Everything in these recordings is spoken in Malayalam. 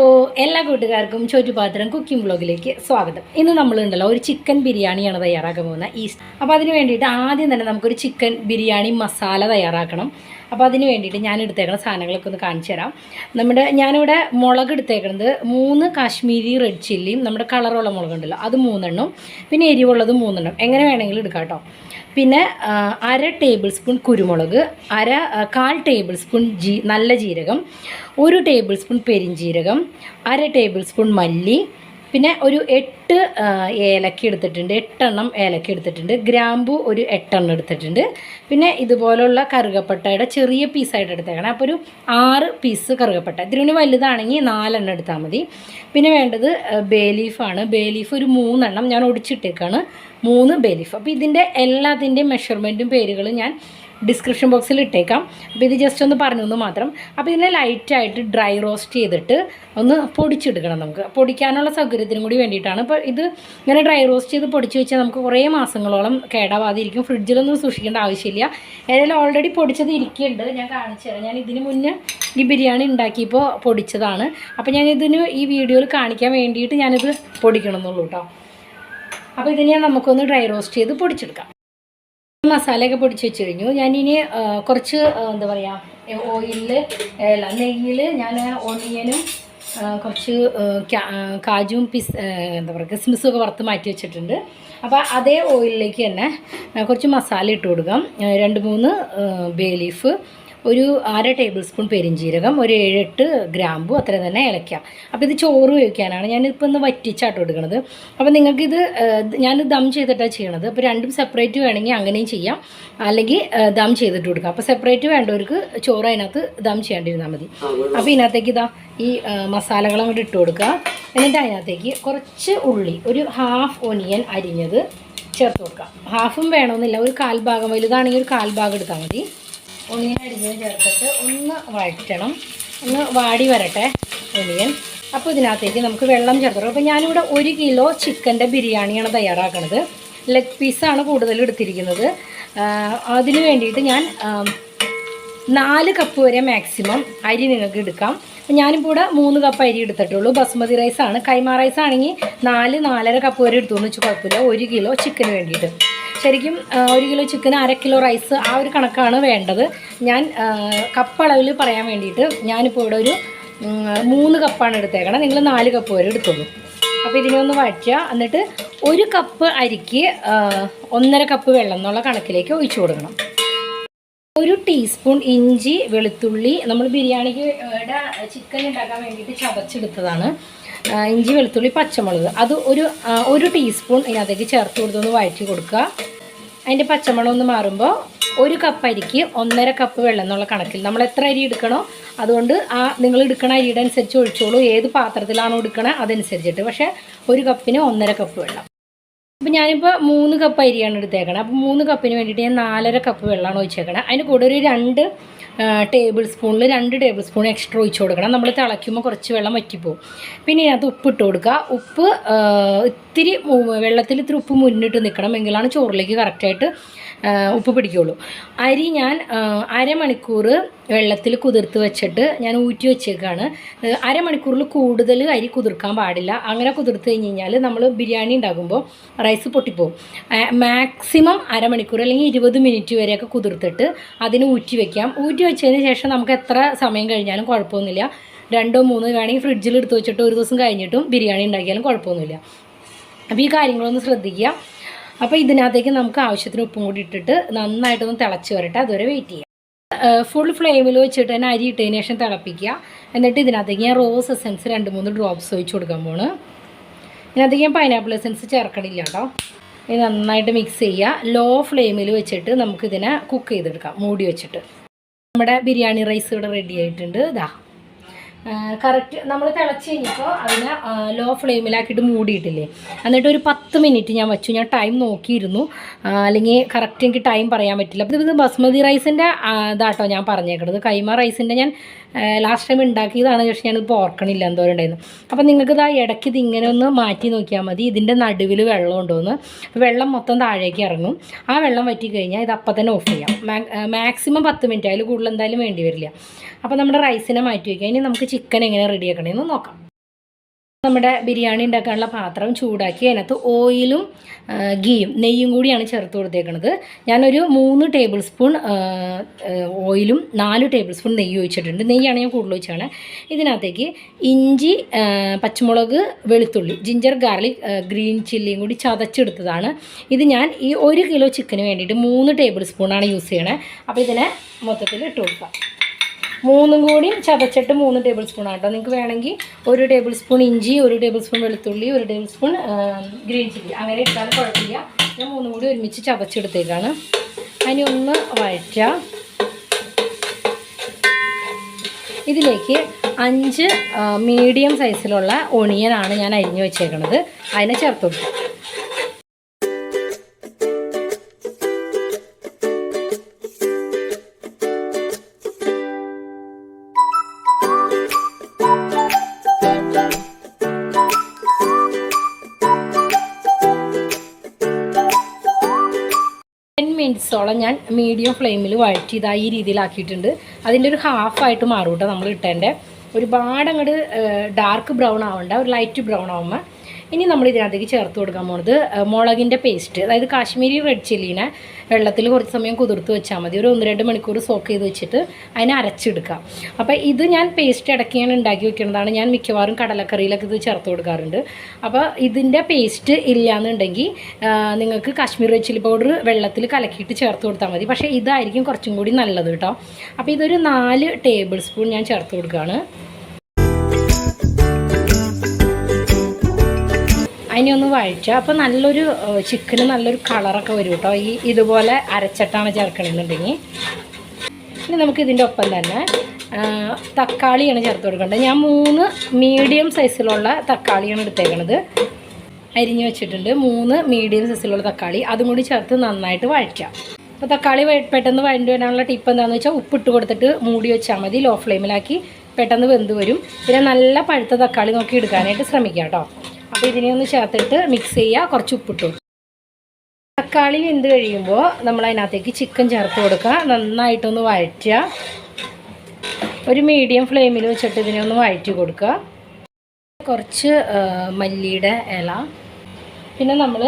ഓ എല്ലാ കൂട്ടുകാർക്കും ചോറ്റുപാത്രം കുക്കിംഗ് ബ്ലോഗിലേക്ക് സ്വാഗതം. ഇന്ന് നമ്മളുണ്ടല്ലോ ഒരു ചിക്കൻ ബിരിയാണിയാണ് തയ്യാറാക്കാൻ പോകുന്നത് ഈസ്റ്റ്. അപ്പോൾ അതിന് വേണ്ടിയിട്ട് ആദ്യം തന്നെ നമുക്കൊരു ചിക്കൻ ബിരിയാണി മസാല തയ്യാറാക്കണം. അപ്പോൾ അതിന് വേണ്ടിയിട്ട് ഞാൻ എടുത്തേക്കുന്ന സാധനങ്ങളൊക്കെ ഒന്ന് കാണിച്ചു തരാം. നമ്മുടെ ഞാനിവിടെ മുളക് എടുത്തേക്കുന്നത് മൂന്ന് കാശ്മീരി റെഡ് ചില്ലിയും നമ്മുടെ കളറുള്ള മുളകുണ്ടല്ലോ അത് മൂന്നെണ്ണം പിന്നെ എരിവുള്ളത് മൂന്നെണ്ണം. എങ്ങനെ വേണമെങ്കിലും എടുക്കാം കേട്ടോ. പിന്നെ അര ടേബിൾ സ്പൂൺ കുരുമുളക് അര കാൽ ടേബിൾ സ്പൂൺ ജീ നല്ല ജീരകം ഒരു ടേബിൾ സ്പൂൺ പെരിഞ്ജീരകം അര ടേബിൾ സ്പൂൺ മല്ലി പിന്നെ ഒരു എട്ട് ഏലക്ക എടുത്തിട്ടുണ്ട്. എട്ടെണ്ണം ഏലക്ക എടുത്തിട്ടുണ്ട്. ഗ്രാമ്പു ഒരു എട്ടെണ്ണം എടുത്തിട്ടുണ്ട്. പിന്നെ ഇതുപോലുള്ള കറുകപ്പട്ടയുടെ ചെറിയ പീസായിട്ട് എടുത്തേക്കണം. അപ്പോൾ ഒരു ആറ് പീസ് കറുകപ്പട്ട. ഇതിന് വലുതാണെങ്കിൽ നാലെണ്ണം എടുത്താൽ മതി. പിന്നെ വേണ്ടത് ബേലീഫാണ് ബേലീഫ് ഒരു മൂന്നെണ്ണം ഞാൻ ഒടിച്ചിട്ടേക്കാണ്. മൂന്ന് ബേലീഫ് അപ്പോൾ ഇതിന്റെ എല്ലാത്തിന്റെയും മെഷർമെന്റും പേരുകളും ഞാൻ ഡിസ്ക്രിപ്ഷൻ ബോക്സിൽ ഇട്ടേക്കാം. അപ്പോൾ ഇത് ജസ്റ്റ് ഒന്ന് പറഞ്ഞു എന്ന് മാത്രം. അപ്പോൾ ഇതിനെ ലൈറ്റായിട്ട് ഡ്രൈ റോസ്റ്റ് ചെയ്തിട്ട് ഒന്ന് പൊടിച്ചെടുക്കണം നമുക്ക്. പൊടിക്കാനുള്ള സൗകര്യത്തിനും കൂടി വേണ്ടിയിട്ടാണ്. ഇപ്പോൾ ഇത് ഇങ്ങനെ ഡ്രൈ റോസ്റ്റ് ചെയ്ത് പൊടിച്ച് വെച്ചാൽ നമുക്ക് കുറേ മാസങ്ങളോളം കേടാവാതിരിക്കും. ഫ്രിഡ്ജിലൊന്നും സൂക്ഷിക്കേണ്ട ആവശ്യമില്ല. ഏതായാലും ഓൾറെഡി പൊടിച്ചത് ഇരിക്കുന്നുണ്ട്. ഞാൻ കാണിച്ചു തരാം. ഞാൻ ഇതിന് മുന്നേ ഈ ബിരിയാണി ഉണ്ടാക്കിയപ്പോൾ പൊടിച്ചതാണ്. അപ്പോൾ ഞാൻ ഇതിന് ഈ വീഡിയോയിൽ കാണിക്കാൻ വേണ്ടിയിട്ട് ഞാനിത് പൊടിക്കണമെന്നുള്ളൂ കേട്ടോ. അപ്പോൾ ഇതിനെ നമുക്കൊന്ന് ഡ്രൈ റോസ്റ്റ് ചെയ്ത് പൊടിച്ചെടുക്കാം. മസാലയൊക്കെ പൊടിച്ച് വെച്ച് കഴിഞ്ഞു ഞാനിനി കുറച്ച് എന്താ പറയുക ഓയിലിൽ അല്ല നെയ്യിൽ ഞാൻ ഓണിയനും കുറച്ച് കാജുവും പിസ് എന്താ പറയുക കിസ്മിസും ഒക്കെ വറുത്ത് മാറ്റി വെച്ചിട്ടുണ്ട്. അപ്പോൾ അതേ ഓയിലിലേക്ക് തന്നെ കുറച്ച് മസാല ഇട്ട് കൊടുക്കാം. രണ്ട് മൂന്ന് ബേ ലീഫ് ഒരു അര ടേബിൾ സ്പൂൺ പെരിഞ്ജീരകം ഒരു ഏഴെട്ട് ഗ്രാമ്പു അത്ര തന്നെ ഇളയ്ക്കാം അപ്പോൾ ഇത് ചോറ് വയ്ക്കാനാണ് ഞാനിപ്പോൾ ഒന്ന് വറ്റിച്ചാട്ടോ എടുക്കുന്നത് അപ്പോൾ നിങ്ങൾക്കിത് ഞാൻ ദം ചെയ്തിട്ടാണ് ചെയ്യണത്. അപ്പോൾ രണ്ടും സെപ്പറേറ്റ് വേണമെങ്കിൽ അങ്ങനെയും ചെയ്യാം. അല്ലെങ്കിൽ ദം ചെയ്തിട്ട് കൊടുക്കാം. അപ്പോൾ സെപ്പറേറ്റ് വേണ്ടവർക്ക് ചോറ് അതിനകത്ത് ദം ചെയ്യേണ്ടിരുന്നാൽ മതി. അപ്പോൾ ഇതിനകത്തേക്ക് ഇതാ ഈ മസാലകൾ അങ്ങോട്ട് ഇട്ട് കൊടുക്കുക. എന്നിട്ട് അതിനകത്തേക്ക് കുറച്ച് ഉള്ളി ഒരു ഹാഫ് ഒനിയൻ അരിഞ്ഞത് ചേർത്ത് കൊടുക്കാം ഹാഫും വേണമെന്നില്ല. ഒരു കാൽഭാഗം വലുതാണെങ്കിൽ ഒരു കാൽഭാഗം എടുത്താൽ മതി. ഒണിയൻ അരിഞ്ഞത് ചേർത്തിട്ട് ഒന്ന് വഴറ്റണം. ഒന്ന് വാടി വരട്ടെ ഒണിയൻ അപ്പോൾ ഇതിനകത്തേക്ക് നമുക്ക് വെള്ളം ചേർത്തണം അപ്പോൾ ഞാനിവിടെ ഒരു കിലോ ചിക്കന്റെ ബിരിയാണിയാണ് തയ്യാറാക്കുന്നത് ലെഗ് പീസാണ് കൂടുതൽ എടുത്തിരിക്കുന്നത്. അതിന് വേണ്ടിയിട്ട് ഞാൻ നാല് കപ്പ് വരെ മാക്സിമം അരി നിങ്ങൾക്ക് എടുക്കാം. ഞാനിപ്പോൾ ഇവിടെ മൂന്ന് കപ്പ് അരി എടുത്തിട്ടുള്ളൂ. ബസ്മതി റൈസാണ് കൈമാ റൈസ് ആണെങ്കിൽ നാല് നാലര കപ്പ് വരെ എടുത്തു എന്ന് വെച്ചാൽ കുഴപ്പമില്ല. ഒരു കിലോ ചിക്കന് വേണ്ടിയിട്ട്. ശരിക്കും ഒരു കിലോ ചിക്കന് അര കിലോ റൈസ് ആ ഒരു കണക്കാണ് വേണ്ടത്. ഞാൻ കപ്പളവിൽ പറയാൻ വേണ്ടിയിട്ട് ഞാനിപ്പോൾ ഇവിടെ ഒരു മൂന്ന് കപ്പാണ് എടുത്തേക്കണം. നിങ്ങൾ നാല് കപ്പ് വരെ എടുത്തോളൂ. അപ്പോൾ ഇതിനെ ഒന്ന് വഴറ്റുക. എന്നിട്ട് ഒരു കപ്പ് അരിക്ക് ഒന്നര കപ്പ് വെള്ളം എന്നുള്ള കണക്കിലേക്ക് ഒഴിച്ചു കൊടുക്കണം. ഒരു ടീസ്പൂൺ ഇഞ്ചി വെളുത്തുള്ളി. നമ്മൾ ബിരിയാണിക്ക് ചിക്കൻ ഉണ്ടാക്കാൻ വേണ്ടിയിട്ട് ചതച്ചെടുത്തതാണ്. ഇഞ്ചി വെളുത്തുള്ളി പച്ചമുളക്. അത് ഒരു ഒരു ടീസ്പൂൺ ഇതിനകത്തേക്ക് ചേർത്ത് കൊടുത്തൊന്ന് വഴറ്റി കൊടുക്കുക. അതിന്റെ പച്ചമണം ഒന്ന് മാറുമ്പോൾ ഒരു കപ്പ് അരിക്ക് ഒന്നര കപ്പ് വെള്ളം എന്നുള്ള കണക്കിൽ. നമ്മൾ എത്ര അരി എടുക്കണോ അതുകൊണ്ട് ആ നിങ്ങൾ എടുക്കണ അരിയുടെ അനുസരിച്ച് ഒഴിച്ചോളൂ. ഏത് പാത്രത്തിലാണോ എടുക്കണത് അതനുസരിച്ചിട്ട്. പക്ഷേ ഒരു കപ്പിന് ഒന്നര കപ്പ് വെള്ളം. അപ്പോൾ ഞാനിപ്പോൾ മൂന്ന് കപ്പ് അരിയാണ് എടുത്തേക്കണത് അപ്പോൾ മൂന്ന് കപ്പിന് വേണ്ടിയിട്ട് ഞാൻ നാലര കപ്പ് വെള്ളമാണ് ഒഴിച്ചേക്കണത് അതിന് കൂടെ ഒരു രണ്ട് ടേബിൾ സ്പൂണിൽ രണ്ട് ടേബിൾ സ്പൂൺ എക്സ്ട്രാ ഒഴിച്ച് കൊടുക്കണം. നമ്മൾ തിളയ്ക്കുമ്പോൾ കുറച്ച് വെള്ളം വറ്റിപ്പോവും. പിന്നെ ഇതിനകത്ത് ഉപ്പ് ഇട്ട് കൊടുക്കുക. ഉപ്പ് ഇത്തിരി വെള്ളത്തിൽ ഇത്തിരി ഉപ്പ് മുന്നിട്ട് നിൽക്കണം എങ്കിലാണ് ചോറിലേക്ക് കറക്റ്റായിട്ട് ഉപ്പ് പിടിക്കുള്ളൂ. അരി ഞാൻ അരമണിക്കൂർ വെള്ളത്തിൽ കുതിർത്ത് വെച്ചിട്ട് ഞാൻ ഊറ്റി വെച്ചേക്കാണ്. അരമണിക്കൂറിൽ കൂടുതൽ അരി കുതിർക്കാൻ പാടില്ല. അങ്ങനെ കുതിർത്ത് കഴിഞ്ഞ് കഴിഞ്ഞാൽ നമ്മൾ ബിരിയാണി ഉണ്ടാകുമ്പോൾ റൈസ് പൊട്ടിപ്പോവും. മാക്സിമം അരമണിക്കൂർ അല്ലെങ്കിൽ ഇരുപത് മിനിറ്റ് വരെയൊക്കെ കുതിർത്തിട്ട് അതിന് ഊറ്റി വെക്കാം. ഊറ്റി വെച്ചതിന് ശേഷം നമുക്ക് എത്ര സമയം കഴിഞ്ഞാലും കുഴപ്പമൊന്നുമില്ല. രണ്ടോ മൂന്നോ വേണമെങ്കിൽ ഫ്രിഡ്ജിൽ എടുത്ത് വെച്ചിട്ട് ഒരു ദിവസം കഴിഞ്ഞിട്ടും ബിരിയാണി ഉണ്ടാക്കിയാലും കുഴപ്പമൊന്നുമില്ല. അപ്പോൾ ഈ കാര്യങ്ങളൊന്ന് ശ്രദ്ധിക്കുക. അപ്പോൾ ഇതിനകത്തേക്ക് നമുക്ക് ആവശ്യത്തിന് ഉപ്പും കൂടി ഇട്ടിട്ട് നന്നായിട്ടൊന്ന് തിളച്ച് വരട്ടെ. അതുവരെ വെയിറ്റ് ചെയ്യാം. ഫുൾ ഫ്ലെയിമിൽ വെച്ചിട്ട് തന്നെ അരി ഇട്ടതിന് ശേഷം തിളപ്പിക്കുക. എന്നിട്ട് ഇതിനകത്തേക്ക് ഞാൻ റോസ് എസൻസ് രണ്ട് മൂന്ന് ഡ്രോപ്സ് ഒഴിച്ച് കൊടുക്കാൻ പോണ്. ഇതിനകത്തേക്ക് ഞാൻ പൈനാപ്പിൾ എസൻസ് ചേർക്കണില്ല കേട്ടോ ഇത് നന്നായിട്ട് മിക്സ് ചെയ്യുക. ലോ ഫ്ലെയിമിൽ വെച്ചിട്ട് നമുക്കിതിനെ കുക്ക് ചെയ്തെടുക്കാം. മൂടി വെച്ചിട്ട്. നമ്മുടെ ബിരിയാണി റൈസ് ഇവിടെ റെഡി ആയിട്ടുണ്ട്. ഇതാ കറക്റ്റ് നമ്മൾ തിളച്ച് കഴിഞ്ഞപ്പോൾ അതിനെ ലോ ഫ്ലെയിമിലാക്കിയിട്ട് മൂടിയിട്ടില്ലേ? എന്നിട്ട് ഒരു പത്ത് മിനിറ്റ് ഞാൻ വെച്ചു. ഞാൻ ടൈം നോക്കിയിരുന്നു. അല്ലെങ്കിൽ കറക്റ്റ് എനിക്ക് ടൈം പറയാൻ പറ്റില്ല. അപ്പോൾ ഇത് ബസ്മതി റൈസിന്റെ ഇതാട്ടോ ഞാൻ പറഞ്ഞേക്കണത്. കൈമ റൈസിന്റെ ഞാൻ ലാസ്റ്റ് ടൈം ഉണ്ടാക്കിയതാണ്. പക്ഷേ ഞാനിപ്പോൾ ഓർക്കണില്ല എന്തോരം ഉണ്ടായിരുന്നു. അപ്പോൾ നിങ്ങൾക്ക് ഇതാ ഇടയ്ക്ക് ഇത് ഇങ്ങനെ ഒന്ന് മാറ്റി നോക്കിയാൽ മതി. ഇതിന്റെ നടുവിൽ വെള്ളം ഉണ്ടോയെന്ന് വെള്ളം മൊത്തം താഴേക്ക് ഇറങ്ങും. ആ വെള്ളം വറ്റി കഴിഞ്ഞാൽ ഇത് അപ്പം തന്നെ ഓഫ് ചെയ്യാം. മാക്സിമം പത്ത് മിനിറ്റ് അതിൽ കൂടുതൽ എന്തായാലും വേണ്ടി വരില്ല. അപ്പോൾ നമ്മുടെ റൈസിനെ മാറ്റി വയ്ക്കുക ഇനി നമുക്ക് ചിക്കൻ എങ്ങനെ റെഡിയാക്കണമെന്ന് നോക്കാം. നമ്മുടെ ബിരിയാണി ഉണ്ടാക്കാനുള്ള പാത്രം ചൂടാക്കി അതിനകത്ത് ഓയിലും ഗീയും നെയ്യും കൂടിയാണ് ചേർത്ത് കൊടുത്തേക്കുന്നത് ഞാനൊരു മൂന്ന് ടേബിൾ സ്പൂൺ ഓയിലും നാല് ടേബിൾ സ്പൂൺ നെയ്യ് ഒഴിച്ചിട്ടുണ്ട്. നെയ്യാണ് ഞാൻ കൂടുതൽ ഒഴിച്ചാണ്. ഇതിനകത്തേക്ക് ഇഞ്ചി പച്ചമുളക് വെളുത്തുള്ളി ജിഞ്ചർ ഗാർലിക് ഗ്രീൻ ചില്ലിയും കൂടി ചതച്ചെടുത്തതാണ്. ഇത് ഞാൻ ഈ ഒരു കിലോ ചിക്കന് വേണ്ടിയിട്ട് മൂന്ന് ടേബിൾ സ്പൂണാണ് യൂസ് ചെയ്യണേ. അപ്പോൾ ഇതിനെ മൊത്തത്തിൽ ഇട്ട് കൊടുക്കാം. മൂന്നും കൂടി ചതച്ചിട്ട് മൂന്ന് ടേബിൾ സ്പൂൺ ആട്ടോ നിങ്ങൾക്ക് വേണമെങ്കിൽ ഒരു ടേബിൾ സ്പൂൺ ഇഞ്ചി ഒരു ടേബിൾ സ്പൂൺ വെളുത്തുള്ളി ഒരു ടേബിൾ സ്പൂൺ ഗ്രീൻ ചില്ലി അങ്ങനെ ഇട്ടാലും കുഴപ്പമില്ല ഞാൻ മൂന്നും കൂടി ഒരുമിച്ച് ചതച്ചെടുത്തേക്കാണ്. അതിന് ഒന്ന് വഴറ്റാം. ഇതിലേക്ക് അഞ്ച് മീഡിയം സൈസിലുള്ള ഒണിയനാണ് ഞാൻ അരിഞ്ഞു വെച്ചേക്കുന്നത് അതിനെ ചേർത്ത് കൊടുക്കും. മിനിറ്റ്സോളം ഞാൻ മീഡിയം ഫ്ലെയിമിൽ വഴറ്റി ഇതാ ഈ രീതിയിലാക്കിയിട്ടുണ്ട്. അതിന്റെ ഒരു ഹാഫായിട്ട് മാറും നമ്മൾ ഇട്ടേന്റെ. ഒരുപാട് അങ്ങോട്ട് ഡാർക്ക് ബ്രൗൺ ആവണ്ട ഒരു ലൈറ്റ് ബ്രൗൺ ആവുമ്പോൾ ഇനി നമ്മൾ ഇതിനകത്തേക്ക് ചേർത്ത് കൊടുക്കാൻ ഏഹ്, മുളകിന്റെ പേസ്റ്റ് അതായത് കാശ്മീരി റെഡ് ചില്ലീനെ വെള്ളത്തിൽ കുറച്ച് സമയം കുതിർത്ത് വെച്ചാൽ മതി. ഒരു ഒന്ന് രണ്ട് മണിക്കൂർ സോക്ക് ചെയ്ത് വെച്ചിട്ട് അതിനെ അരച്ചെടുക്കാം അപ്പോൾ ഇത് ഞാൻ പേസ്റ്റ് ഇടയ്ക്ക് ഞാൻ ഉണ്ടാക്കി വെക്കുന്നതാണ്. ഞാൻ മിക്കവാറും കടലക്കറിയിലൊക്കെ ഇത് ചേർത്ത് കൊടുക്കാറുണ്ട്. അപ്പോൾ ഇതിന്റെ പേസ്റ്റ് ഇല്ലയെന്നുണ്ടെങ്കിൽ നിങ്ങൾക്ക് കാശ്മീർ റെഡ് ചില്ലി പൗഡർ വെള്ളത്തിൽ കലക്കിയിട്ട് ചേർത്ത് കൊടുത്താൽ മതി. പക്ഷേ ഇതായിരിക്കും കുറച്ചും കൂടി നല്ലത് കേട്ടോ. അപ്പോൾ ഇതൊരു നാല് ടേബിൾ സ്പൂൺ ഞാൻ ചേർത്ത് കൊടുക്കുകയാണ്. അതിനെ ഒന്ന് വഴിച്ചാൽ അപ്പോൾ നല്ലൊരു ചിക്കന് നല്ലൊരു കളറൊക്കെ വരും കേട്ടോ ഈ ഇതുപോലെ അരച്ചിട്ടാണ് ചേർക്കണമെന്നുണ്ടെങ്കിൽ ഇനി നമുക്ക് ഇതിന്റെ ഒപ്പം തന്നെ തക്കാളിയാണ് ചേർത്ത് കൊടുക്കേണ്ടത്. ഞാൻ മൂന്ന് മീഡിയം സൈസിലുള്ള തക്കാളിയാണ് എടുത്തേക്കണത്. അരിഞ്ഞ് വെച്ചിട്ടുണ്ട്. മൂന്ന് മീഡിയം സൈസിലുള്ള തക്കാളി. അതും കൂടി ചേർത്ത് നന്നായിട്ട് വഴറ്റാം അപ്പോൾ തക്കാളി പെട്ടെന്ന് വഴണ്ടി വരാനുള്ള ടിപ്പ് എന്താണെന്ന് വെച്ചാൽ ഉപ്പിട്ട് കൊടുത്തിട്ട് മൂടി വെച്ചാൽ മതി. ലോ ഫ്ലെയിമിലാക്കി പെട്ടെന്ന് വെന്ത് വരും. പിന്നെ നല്ല പഴുത്ത തക്കാളി നോക്കി എടുക്കാനായിട്ട് ശ്രമിക്കാം കേട്ടോ അപ്പോൾ ഇതിനെ ഒന്ന് ചേർത്തിട്ട് മിക്സ് ചെയ്യുക കുറച്ച് ഉപ്പിട്ടു. തക്കാളി വെന്ത് കഴിയുമ്പോൾ നമ്മൾ അതിനകത്തേക്ക് ചിക്കൻ ചേർത്ത് കൊടുക്കുക. നന്നായിട്ടൊന്ന് വഴറ്റുക. ഒരു മീഡിയം ഫ്ലെയിമിൽ വെച്ചിട്ട് ഇതിനെ ഒന്ന് വഴറ്റി കൊടുക്കുക. കുറച്ച് മല്ലിയുടെ ഇല. പിന്നെ നമ്മൾ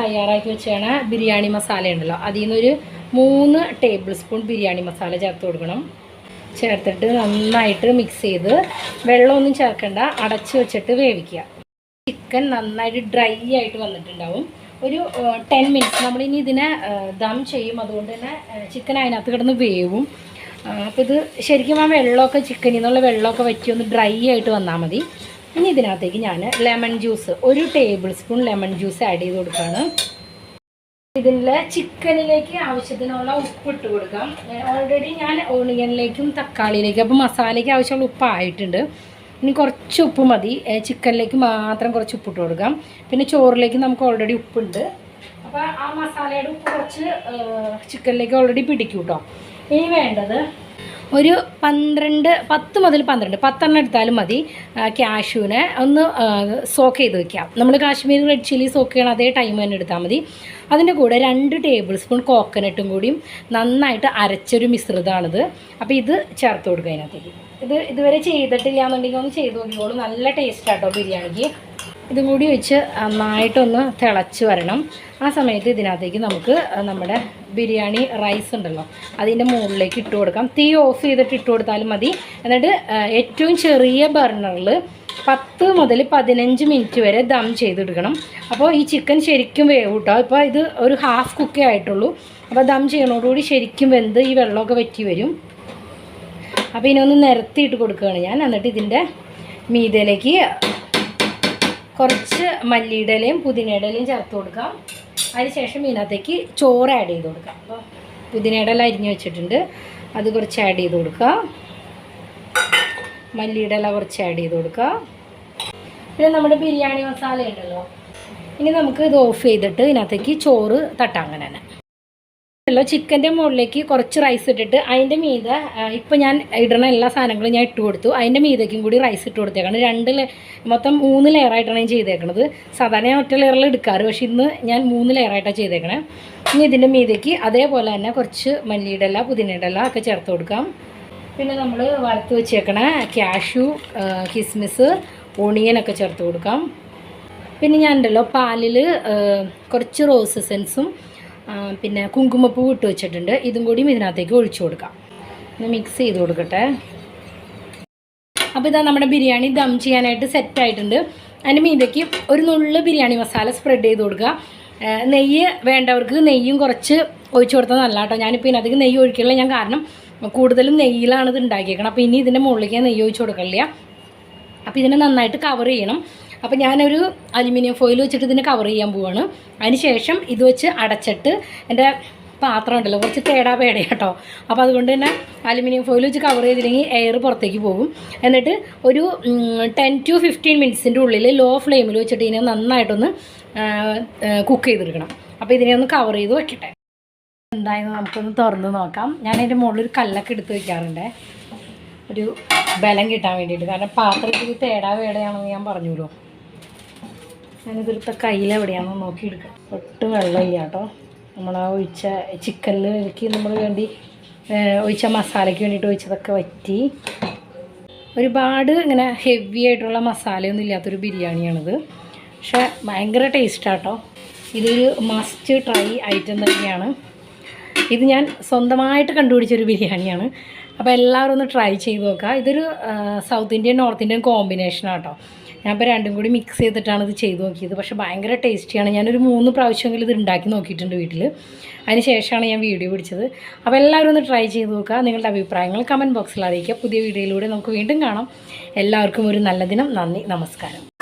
തയ്യാറാക്കി വെച്ചാണ് ബിരിയാണി മസാല ഉണ്ടല്ലോ. അതിൽ നിന്നൊരു മൂന്ന് ടേബിൾ സ്പൂൺ ബിരിയാണി മസാല ചേർത്ത് കൊടുക്കണം. ചേർത്തിട്ട് നന്നായിട്ട് മിക്സ് ചെയ്ത് വെള്ളമൊന്നും ചേർക്കേണ്ട. അടച്ച് വെച്ചിട്ട് വേവിക്കുക. ചിക്കൻ നന്നായിട്ട് ഡ്രൈ ആയിട്ട് വന്നിട്ടുണ്ടാവും. ഒരു ടെൻ മിനിറ്റ്സ് നമ്മളിനി ഇതിനെ ദം ചെയ്യും. അതുകൊണ്ട് തന്നെ ചിക്കൻ അതിനകത്ത് കിടന്ന് വേവും. അപ്പോൾ ഇത് ശരിക്കും ആ വെള്ളമൊക്കെ ചിക്കനിൽ നിന്നുള്ള വെള്ളമൊക്കെ വറ്റി ഒന്ന് ഡ്രൈ ആയിട്ട് വന്നാൽ മതി. ഇനി ഇതിനകത്തേക്ക് ഞാൻ ലെമൺ ജ്യൂസ് ഒരു tablespoon lemon juice add ചെയ്ത് കൊടുക്കുകയാണ്. ഇതിന്റെ ചിക്കനിലേക്ക് ആവശ്യത്തിനുള്ള ഉപ്പ് ഇട്ട് കൊടുക്കാം. ഓൾറെഡി ഞാൻ ഓണിയനിലേക്കും തക്കാളിയിലേക്കും അപ്പോൾ മസാലയ്ക്ക് ആവശ്യമുള്ള ഉപ്പ് ആയിട്ടുണ്ട്. ഇനി കുറച്ച് ഉപ്പ് മതി. ചിക്കനിലേക്ക് മാത്രം കുറച്ച് ഉപ്പിട്ട് കൊടുക്കാം. പിന്നെ ചോറിലേക്ക് നമുക്ക് ഓൾറെഡി ഉപ്പുണ്ട്. അപ്പോൾ ആ മസാലയുടെ ഉപ്പ് കുറച്ച് ചിക്കനിലേക്ക് ഓൾറെഡി പിടിക്കും കേട്ടോ ഇനി വേണ്ടത് ഒരു പന്ത്രണ്ട് പത്ത് മുതൽ പന്ത്രണ്ട്. പത്തെണ്ണം എടുത്താലും മതി. ക്യാഷ്യൂവിനെ ഒന്ന് സോക്ക് ചെയ്ത് വെക്കാം നമ്മൾ കാശ്മീരി റെഡ് ചില്ലി സോക്ക് ചെയ്യണം അതേ ടൈം തന്നെ എടുത്താൽ മതി. അതിന്റെ കൂടെ രണ്ട് ടേബിൾ സ്പൂൺ കോക്കനട്ടും കൂടിയും നന്നായിട്ട് അരച്ചൊരു മിശ്രിതമാണിത്. അപ്പോൾ ഇത് ചേർത്ത് കൊടുക്കുക അതിനകത്തേക്ക്. ഇത് ഇതുവരെ ചെയ്തിട്ടില്ല എന്നുണ്ടെങ്കിൽ ഒന്ന് ചെയ്ത് നോക്കിക്കോളൂ നല്ല ടേസ്റ്റ് ആട്ടോ ബിരിയാണിക്ക്. ഇതും കൂടി വെച്ച് നന്നായിട്ടൊന്ന് തിളച്ച് വരണം. ആ സമയത്ത് ഇതിനകത്തേക്ക് നമുക്ക് നമ്മുടെ ബിരിയാണി റൈസ് ഉണ്ടല്ലോ അതിന്റെ മുകളിലേക്ക് ഇട്ട് കൊടുക്കാം. തീ ഓഫ് ചെയ്തിട്ട് ഇട്ട് കൊടുത്താലും മതി. എന്നിട്ട് ഏറ്റവും ചെറിയ ബർണറിൽ പത്ത് മുതൽ പതിനഞ്ച് മിനിറ്റ് വരെ ദം ചെയ്തെടുക്കണം. അപ്പോൾ ഈ ചിക്കൻ ശരിക്കും വേവ് കേട്ടോ ഇപ്പോൾ ഇത് ഒരു ഹാഫ് കുക്കേ ആയിട്ടുള്ളൂ. അപ്പോൾ ദം ചെയ്യണോടുകൂടി ശരിക്കും വെന്ത് ഈ വെള്ളമൊക്കെ വറ്റി വരും. അപ്പോൾ ഇതിനൊന്ന് നിരത്തിയിട്ട് കൊടുക്കുകയാണ് ഞാൻ. എന്നിട്ട് ഇതിന്റെ മീതയിലേക്ക് കുറച്ച് മല്ലിയുടെ ഇലയും പുതിനയുടെ ഇലയും ചേർത്ത് കൊടുക്കാം. അതിനുശേഷം ഇതിനകത്തേക്ക് ചോറ് ആഡ് ചെയ്ത് കൊടുക്കാം. അപ്പോൾ പുതിനയുടെ ഇല അരിഞ്ഞ് വെച്ചിട്ടുണ്ട്. അത് കുറച്ച് ആഡ് ചെയ്ത് കൊടുക്കുക. മല്ലിയുടെ ഇല കുറച്ച് ആഡ് ചെയ്ത് കൊടുക്കുക. പിന്നെ നമ്മുടെ ബിരിയാണി മസാല ഉണ്ടല്ലോ. ഇനി നമുക്ക് ഇത് ഓഫ് ചെയ്തിട്ട് ഇതിനകത്തേക്ക് ചോറ് തട്ടാം അങ്ങനെ തന്നെ ഉണ്ടല്ലോ ചിക്കന്റെ മുകളിലേക്ക് കുറച്ച് റൈസ് ഇട്ടിട്ട് അതിന്റെ മീതെ ഇപ്പം ഞാൻ ഇടണ എല്ലാ സാധനങ്ങളും ഞാൻ ഇട്ട് കൊടുത്തു. അതിന്റെ മീതേക്കും കൂടി റൈസ് ഇട്ട് കൊടുത്തേക്കാണ്. രണ്ട് മൊത്തം മൂന്ന് ലെയറായിട്ടാണ് ഞാൻ ചെയ്തേക്കണത്. സാധാരണ ഞാൻ ഒറ്റ ലെയറിൽ എടുക്കാറ് പക്ഷേ ഇന്ന് ഞാൻ മൂന്ന് ലെയറായിട്ടാണ് ചെയ്തേക്കണേ. ഇനി ഇതിന്റെ മീതേക്ക് അതേപോലെ തന്നെ കുറച്ച് മല്ലിയുടെ ഇല പുതിനയുടെ ഇല ഒക്കെ ചേർത്ത് കൊടുക്കാം. പിന്നെ നമ്മൾ വറുത്ത് വെച്ചേക്കണ ക്യാഷു കിസ്മിസ് ഓണിയനൊക്കെ ചേർത്ത് കൊടുക്കാം. പിന്നെ ഞാൻ ഉണ്ടല്ലോ പാലിൽ കുറച്ച് റോസ് എസൻസും പിന്നെ കുങ്കുമപ്പൂ ഇട്ട് വെച്ചിട്ടുണ്ട്. ഇതും കൂടിയും ഇതിനകത്തേക്ക് ഒഴിച്ചു കൊടുക്കാം. ഒന്ന് മിക്സ് ചെയ്ത് കൊടുക്കട്ടെ. അപ്പോൾ ഇതാ നമ്മുടെ ബിരിയാണി ദം ചെയ്യാനായിട്ട് സെറ്റ് ആയിട്ടുണ്ട്. അതിന് മീതയ്ക്ക് ഒരു നുള്ളു ബിരിയാണി മസാല സ്പ്രെഡ് ചെയ്ത് കൊടുക്കുക. നെയ്യ് വേണ്ടവർക്ക് നെയ്യും കുറച്ച് ഒഴിച്ചു കൊടുത്താൽ നല്ല കേട്ടോ ഞാനിപ്പോൾ ഇതിനകത്തേക്ക് നെയ്യ് ഒഴിക്കില്ല ഞാൻ കാരണം കൂടുതലും നെയ്യിലാണ് ഇത് ഉണ്ടാക്കിയേക്കണം അപ്പോൾ ഇനി ഇതിന്റെ മുകളിലേക്ക് നെയ്യ് ഒഴിച്ചു കൊടുക്കില്ല അപ്പോൾ ഇതിനെ നന്നായിട്ട് കവർ ചെയ്യണം. അപ്പോൾ ഞാനൊരു അലുമിനിയം ഫോയിൽ വെച്ചിട്ട് ഇതിനെ കവർ ചെയ്യാൻ പോവാണ്. അതിനുശേഷം ഇത് വെച്ച് അടച്ചിട്ട് എന്റെ പാത്രം ഉണ്ടല്ലോ കുറച്ച് തേടാ പേട കേട്ടോ. അപ്പോൾ അതുകൊണ്ട് തന്നെ അലുമിനിയം ഫോയിൽ വെച്ച് കവർ ചെയ്തില്ലെങ്കിൽ എയർ പുറത്തേക്ക് പോകും. എന്നിട്ട് ഒരു ടെൻ ടു ഫിഫ്റ്റീൻ മിനിറ്റ്സിന്റെ ഉള്ളിൽ ലോ ഫ്ലെയിമിൽ വെച്ചിട്ട് ഇതിനെ നന്നായിട്ടൊന്ന് കുക്ക് ചെയ്തെടുക്കണം. അപ്പോൾ ഇതിനെ ഒന്ന് കവർ ചെയ്ത് വെക്കട്ടെ. എന്തായാലും നമുക്കൊന്ന് തുറന്ന് നോക്കാം. ഞാൻ അതിന്റെ ഒരു കല്ലൊക്കെ എടുത്ത് വെക്കാറുണ്ട്. ഒരു ബലം കിട്ടാൻ വേണ്ടിയിട്ട്. കാരണം പാത്രത്തിൽ തേടാ വേടയാണെന്ന് ഞാൻ പറഞ്ഞല്ലോ ഞാനിതെടുത്ത കയ്യിലെവിടെയാണെന്ന് നോക്കിയെടുക്കാം. ഒട്ടും വെള്ളമില്ല കേട്ടോ. നമ്മൾ ആ ഒഴിച്ച ചിക്കനിലേക്ക് നമ്മൾ വേണ്ടി ഒഴിച്ച മസാലയ്ക്ക് വേണ്ടിയിട്ട് ഒഴിച്ചതൊക്കെ വറ്റി. ഒരുപാട് ഇങ്ങനെ ഹെവി ആയിട്ടുള്ള മസാലയൊന്നും ഇല്ലാത്തൊരു ബിരിയാണിയാണിത്. പക്ഷേ ഭയങ്കര ടേസ്റ്റാട്ടോ ഇതൊരു മസ്റ്റ് ട്രൈ ഐറ്റം തന്നെയാണ്. ഇത് ഞാൻ സ്വന്തമായിട്ട് കണ്ടുപിടിച്ചൊരു ബിരിയാണിയാണ്. അപ്പോൾ എല്ലാവരും ഒന്ന് ട്രൈ ചെയ്ത് നോക്കുക ഇതൊരു സൗത്ത് ഇന്ത്യൻ നോർത്ത് ഇന്ത്യൻ കോമ്പിനേഷനാണ് കേട്ടോ ഞാനിപ്പോൾ രണ്ടും കൂടി മിക്സ് ചെയ്തിട്ടാണ് ഇത് ചെയ്ത് നോക്കിയത്. പക്ഷേ ഭയങ്കര ടേസ്റ്റിയാണ് ഞാനൊരു മൂന്ന് പ്രാവശ്യമെങ്കിലും ഇത് ഉണ്ടാക്കി നോക്കിയിട്ടുണ്ട് വീട്ടിൽ അതിന് ശേഷമാണ് ഞാൻ വീഡിയോ പിടിച്ചത്. അപ്പോൾ എല്ലാവരും ഒന്ന് ട്രൈ ചെയ്ത് നോക്കുക. നിങ്ങളുടെ അഭിപ്രായങ്ങൾ കമന്റ് ബോക്സിൽ അറിയിക്കുക. പുതിയ വീഡിയോയിലൂടെ നമുക്ക് വീണ്ടും കാണാം. എല്ലാവർക്കും ഒരു നല്ല ദിനം. നന്ദി. നമസ്കാരം.